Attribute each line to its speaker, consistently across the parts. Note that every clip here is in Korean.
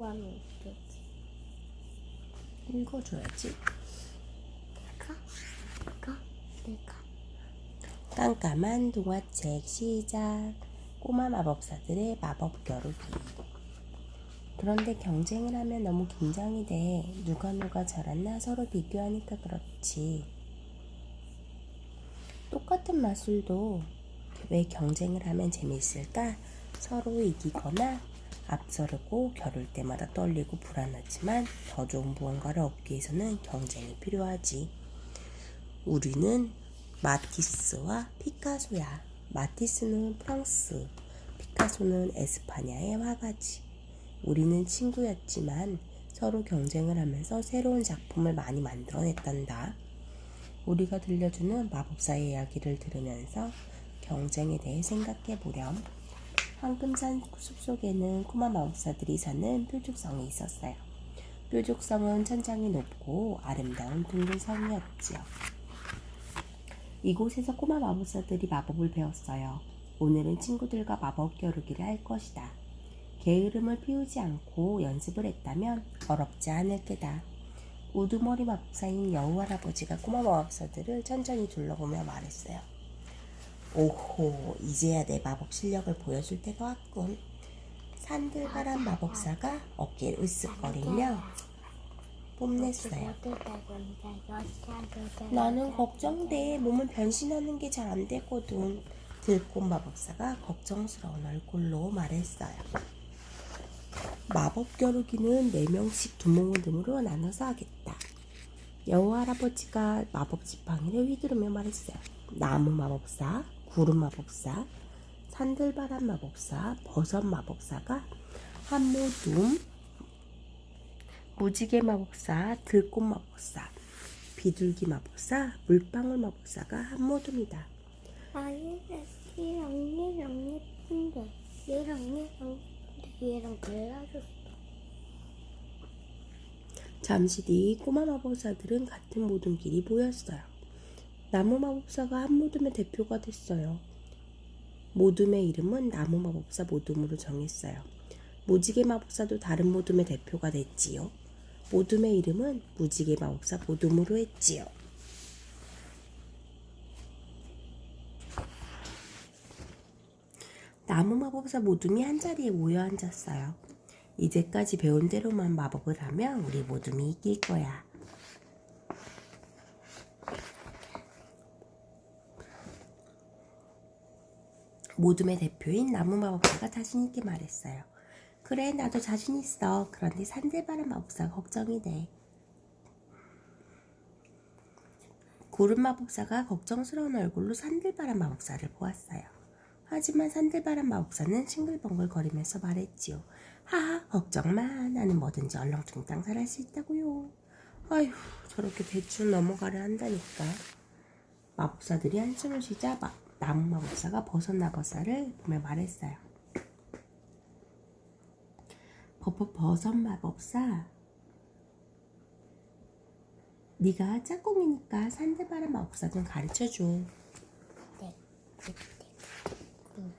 Speaker 1: 하면 어떡하지?
Speaker 2: 읽어줘야지.
Speaker 1: 내가? 내가? 내가?
Speaker 2: 깜깜한 동화책 시작. 꼬마 마법사들의 마법 겨루기. 그런데 경쟁을 하면 너무 긴장이 돼. 누가 누가 잘했나 서로 비교하니까 그렇지. 똑같은 마술도 왜 경쟁을 하면 재미있을까? 서로 이기거나 앞서르고 겨룰 때마다 떨리고 불안하지만 더 좋은 무언가를 얻기 위해서는 경쟁이 필요하지. 우리는 마티스와 피카소야. 마티스는 프랑스, 피카소는 에스파냐의 화가지. 우리는 친구였지만 서로 경쟁을 하면서 새로운 작품을 많이 만들어냈단다. 우리가 들려주는 마법사의 이야기를 들으면서 경쟁에 대해 생각해 보렴. 황금산 숲속에는 꼬마 마법사들이 사는 뾰족성이 있었어요. 뾰족성은 천장이 높고 아름다운 둥근 성이었지요. 이곳에서 꼬마 마법사들이 마법을 배웠어요. 오늘은 친구들과 마법 겨루기를 할 것이다. 게으름을 피우지 않고 연습을 했다면 어렵지 않을 게다. 우두머리 마법사인 여우 할아버지가 꼬마 마법사들을 천천히 둘러보며 말했어요. 오호, 이제야 내 마법 실력을 보여줄 때가 왔군. 산들바람 마법사가 어깨를 으쓱거리며 뽐냈어요. 나는 걱정돼. 몸을 변신하는 게 잘 안 되거든. 들꽃 마법사가 걱정스러운 얼굴로 말했어요. 마법 겨루기는 네명씩 두 모금으로 나눠서 하겠다. 여우 할아버지가 마법 지팡이를 휘두르며 말했어요. 나무 마법사, 구름 마법사, 산들바람 마법사, 버섯 마법사가 한 모둠, 무지개 마법사, 들꽃 마법사, 비둘기 마법사, 물방울 마법사가 한 모둠이다.
Speaker 1: 아니, 얘랑 얘랑 예쁜데 얘랑 얘랑 얘랑 달라졌어.
Speaker 2: 잠시 뒤 꼬마 마법사들은 같은 모둠끼리 모였어요. 나무 마법사가 한 모둠의 대표가 됐어요. 모둠의 이름은 나무 마법사 모둠으로 정했어요. 무지개 마법사도 다른 모둠의 대표가 됐지요. 모둠의 이름은 무지개 마법사 모둠으로 했지요. 나무 마법사 모둠이 한 자리에 모여 앉았어요. 이제까지 배운 대로만 마법을 하면 우리 모둠이 이길 거야. 모둠의 대표인 나무 마법사가 자신 있게 말했어요. 그래, 나도 자신 있어. 그런데 산들바람 마법사가 걱정이 돼. 구름 마법사가 걱정스러운 얼굴로 산들바람 마법사를 보았어요. 하지만 산들바람 마법사는 싱글벙글 거리면서 말했지요. 하하, 걱정 마. 나는 뭐든지 얼렁뚱땅 잘할 수 있다고요. 아휴, 저렇게 대충 넘어가려 한다니까. 마법사들이 한숨을 쉬자 마, 나무 마 법사가 버섯 마법사를 보며 말했어요. 버버 버섯 마법사, 네가 짝꿍이니까 산들바람 마법사 좀 가르쳐줘.
Speaker 1: 네, 네, 네.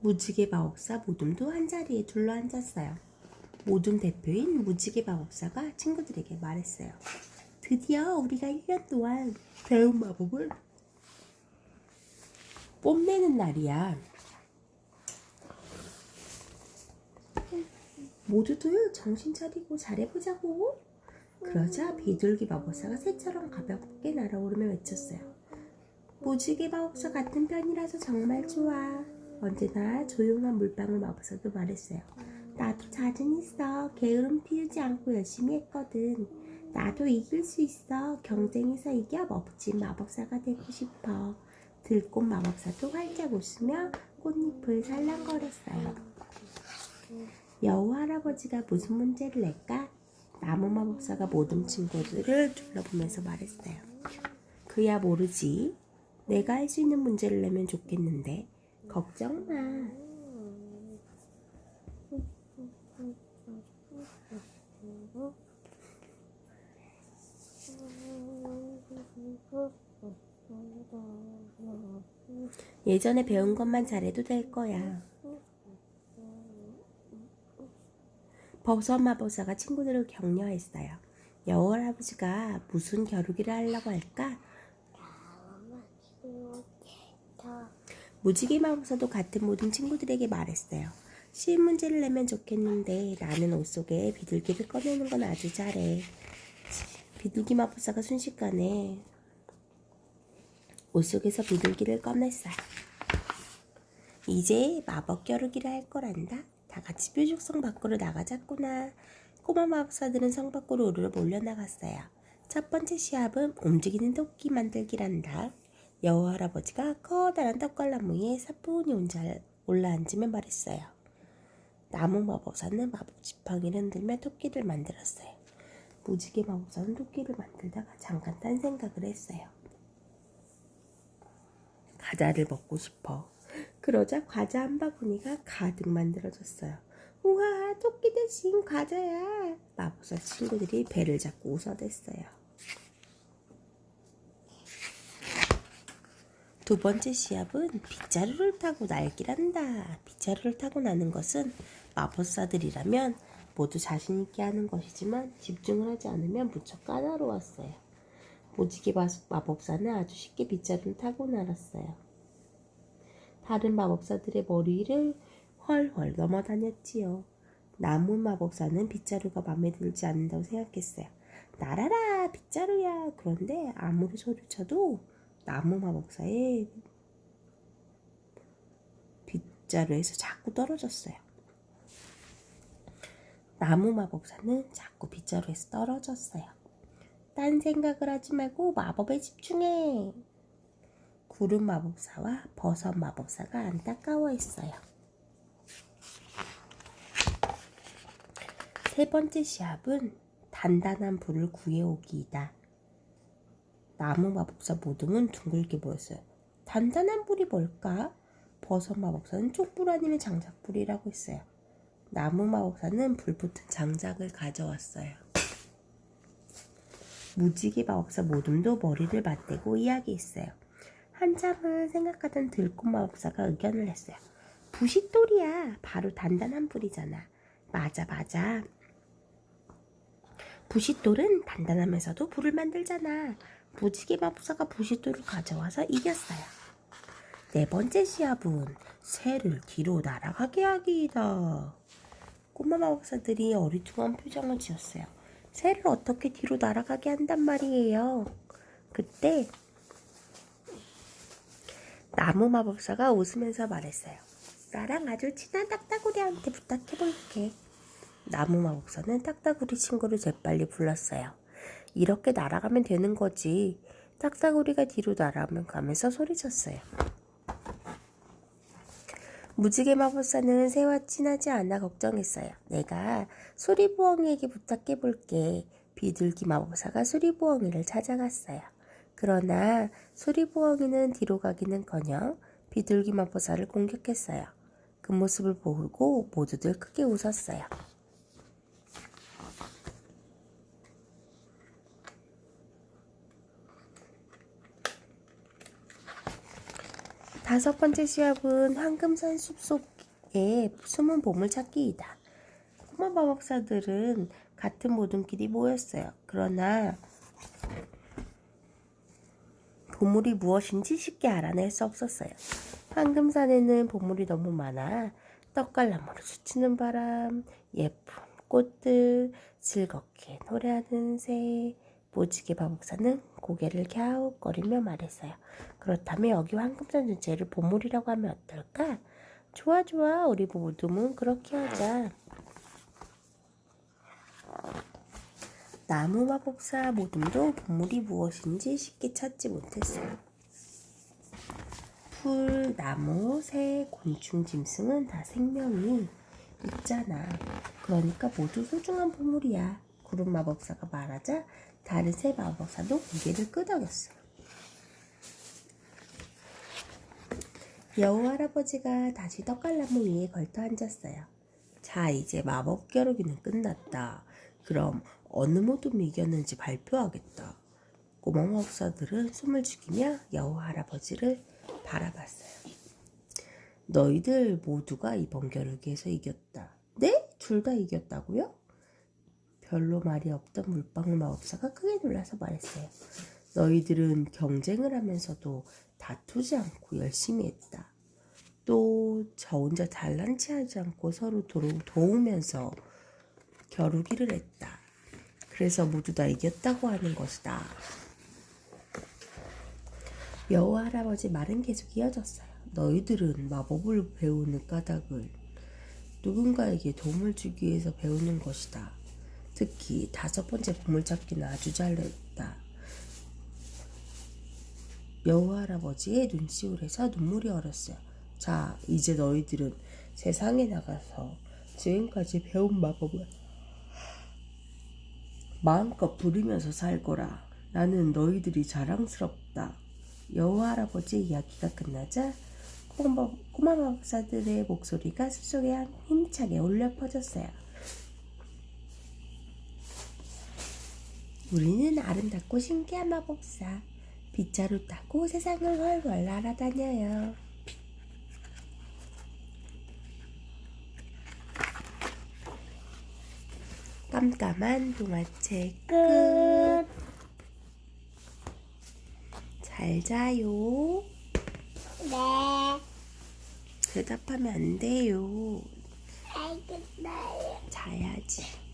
Speaker 2: 무지개 마법사 모둠도 한자리에 둘러 앉았어요. 모둠 대표인 무지개 마법사가 친구들에게 말했어요. 드디어 우리가 1년 동안 배운 마법을 뽐내는 날이야. 모두들 정신 차리고 잘해보자고. 그러자 비둘기 마법사가 새처럼 가볍게 날아오르며 외쳤어요. 무지개 마법사 같은 편이라서 정말 좋아. 언제나 조용한 물방울 마법사도 말했어요. 나도 자신 있어. 게으름 피우지 않고 열심히 했거든. 나도 이길 수 있어. 경쟁에서 이겨 멋진 마법사가 되고 싶어. 들꽃 마법사도 활짝 웃으며 꽃잎을 살랑거렸어요. 여우 할아버지가 무슨 문제를 낼까? 나무 마법사가 모든 친구들을 둘러보면서 말했어요. 그야 모르지. 내가 할 수 있는 문제를 내면 좋겠는데 걱정 마. 예전에 배운 것만 잘해도 될 거야. 버섯 마법사가 친구들을 격려했어요. 여우 할아버지가 무슨 겨루기를 하려고 할까? 무지개 마법사도 같은 모든 친구들에게 말했어요. 쉬운 문제를 내면 좋겠는데 나는 옷 속에 비둘기를 꺼내는 건 아주 잘해. 비둘기 마법사가 순식간에 옷 속에서 비둘기를 꺼냈어요. 이제 마법 겨루기를 할 거란다. 다 같이 뾰족성 밖으로 나가자꾸나. 꼬마 마법사들은 성 밖으로 우르르 몰려나갔어요. 첫 번째 시합은 움직이는 토끼 만들기란다. 여우 할아버지가 커다란 떡갈나무 위에 사뿐히 혼자 올라앉으며 말했어요. 나무 마법사는 마법 지팡이를 흔들며 토끼를 만들었어요. 무지개 마법사는 토끼를 만들다가 잠깐 딴 생각을 했어요. 과자를 먹고 싶어. 그러자 과자 한 바구니가 가득 만들어졌어요. 우와, 토끼 대신 과자야. 마법사 친구들이 배를 잡고 웃어댔어요. 두 번째 시합은 빗자루를 타고 날기란다. 빗자루를 타고 나는 것은 마법사들이라면 모두 자신 있게 하는 것이지만 집중을 하지 않으면 무척 까다로웠어요. 무지개 마- 마법사는 아주 쉽게 빗자루를 타고 날았어요. 다른 마법사들의 머리를 훨훨 넘어다녔지요. 나무 마법사는 빗자루가 마음에 들지 않는다고 생각했어요. 날아라 빗자루야. 그런데 아무리 소리쳐도 나무 마법사의 빗자루에서 자꾸 떨어졌어요. 나무 마법사는 자꾸 빗자루에서 떨어졌어요. 딴 생각을 하지 말고 마법에 집중해. 구름 마법사와 버섯 마법사가 안타까워했어요. 세 번째 시합은 단단한 불을 구해오기이다. 나무 마법사 모두는 둥글게 보였어요. 단단한 불이 뭘까? 버섯 마법사는 촛불 아니면 장작불이라고 했어요. 나무 마법사는 불 붙은 장작을 가져왔어요. 무지개 마법사 모둠도 머리를 맞대고 이야기했어요. 한참을 생각하던 들꽃 마법사가 의견을 냈어요. 부싯돌이야. 바로 단단한 불이잖아. 맞아, 맞아. 부싯돌은 단단하면서도 불을 만들잖아. 무지개 마법사가 부싯돌을 가져와서 이겼어요. 네 번째 시합은 새를 뒤로 날아가게 하기이다. 꼬마 마법사들이 어리둥한 표정을 지었어요. 새를 어떻게 뒤로 날아가게 한단 말이에요. 그때 나무 마법사가 웃으면서 말했어요. 나랑 아주 친한 딱따구리한테 부탁해볼게. 나무 마법사는 딱따구리 친구를 재빨리 불렀어요. 이렇게 날아가면 되는 거지. 딱따구리가 뒤로 날아가면 가면서 소리쳤어요. 무지개 마법사는 새와 친하지 않아 걱정했어요. 내가 수리부엉이에게 부탁해 볼게. 비둘기 마법사가 수리부엉이를 찾아갔어요. 그러나 수리부엉이는 뒤로 가기는커녕 비둘기 마법사를 공격했어요. 그 모습을 보고 모두들 크게 웃었어요. 다섯 번째 시합은 황금산 숲속에 숨은 보물 찾기이다. 꼬마 마법사들은 같은 모둠끼리 모였어요. 그러나 보물이 무엇인지 쉽게 알아낼 수 없었어요. 황금산에는 보물이 너무 많아 떡갈나무를 스치는 바람, 예쁜 꽃들, 즐겁게 노래하는 새, 무지개 마법사는 고개를 갸웃거리며 말했어요. 그렇다면 여기 황금산 전체를 보물이라고 하면 어떨까? 좋아 좋아 우리 모두는 그렇게 하자. 나무 마법사 모둠도 보물이 무엇인지 쉽게 찾지 못했어요. 풀, 나무, 새, 곤충, 짐승은 다 생명이 있잖아. 그러니까 모두 소중한 보물이야. 구름 마법사가 말하자 다른 새 마법사도 고개를 끄덕였어요. 여우 할아버지가 다시 떡갈나무 위에 걸터 앉았어요. 자, 이제 마법 겨루기는 끝났다. 그럼 어느 모둠이 이겼는지 발표하겠다. 꼬마 마법사들은 숨을 죽이며 여우 할아버지를 바라봤어요. 너희들 모두가 이번 겨루기에서 이겼다. 네? 둘 다 이겼다고요? 별로 말이 없던 물방울 마법사가 크게 놀라서 말했어요. 너희들은 경쟁을 하면서도 다투지 않고 열심히 했다. 또 저 혼자 잘난 체하지 않고 서로 도우면서 겨루기를 했다. 그래서 모두 다 이겼다고 하는 것이다. 여호와 할아버지 말은 계속 이어졌어요. 너희들은 마법을 배우는 까닭을 누군가에게 도움을 주기 위해서 배우는 것이다. 특히 다섯 번째 보물찾기는 아주 잘했다. 여호와 할아버지의 눈시울에서 눈물이 얼었어요. 자, 이제 너희들은 세상에 나가서 지금까지 배운 마법을 마음껏 부리면서 살 거라. 나는 너희들이 자랑스럽다. 여호와 할아버지의 이야기가 끝나자 꼬마, 꼬마 마법사들의 목소리가 숲속에 힘차게 울려 퍼졌어요. 우리는 아름답고 신기한 마법사. 빗자루 타고 세상을 훨훨 날아다녀요. 깜깜한 동화책 끝. 잘 자요.
Speaker 1: 네.
Speaker 2: 대답하면 안 돼요.
Speaker 1: 알겠어요.
Speaker 2: 자야지.